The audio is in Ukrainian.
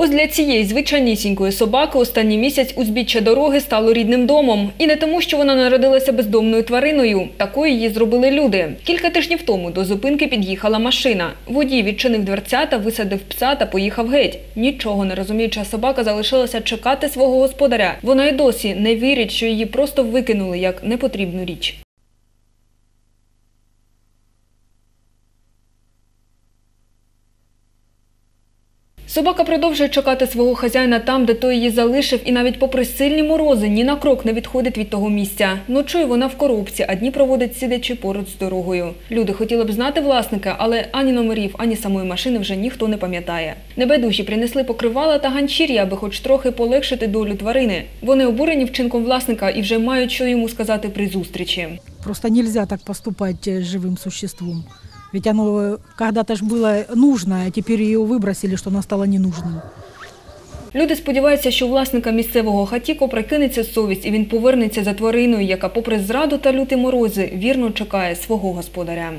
Ось для цієї звичайнісінької собаки останній місяць узбіччя дороги стало рідним домом. І не тому, що вона народилася бездомною твариною. Такою її зробили люди. Кілька тижнів тому до зупинки під'їхала машина. Водій відчинив дверцята, висадив пса та поїхав геть. Нічого не розуміюча собака залишилася чекати свого господаря. Вона й досі не вірить, що її просто викинули як непотрібну річ. Собака продовжує чекати свого хазяїна там, де той її залишив, і навіть попри сильні морози ні на крок не відходить від того місця. Ночує вона в коробці, а дні проводить сидячи поруч з дорогою. Люди хотіли б знати власника, але ані номерів, ані самої машини вже ніхто не пам'ятає. Небайдужі принесли покривала та ганчір'я, аби хоч трохи полегшити долю тварини. Вони обурені вчинком власника і вже мають що йому сказати при зустрічі. Просто нельзя так поступать э, с существом. Ведь оно э, когда-то ж было нужно, а теперь ее выбросили, что оно стало ненужным. Люди сподіваються, що у власника місцевого хатіко прикинеться совість і він повернеться за твариною, яка попри зраду та люті морози вірно чекає свого господаря.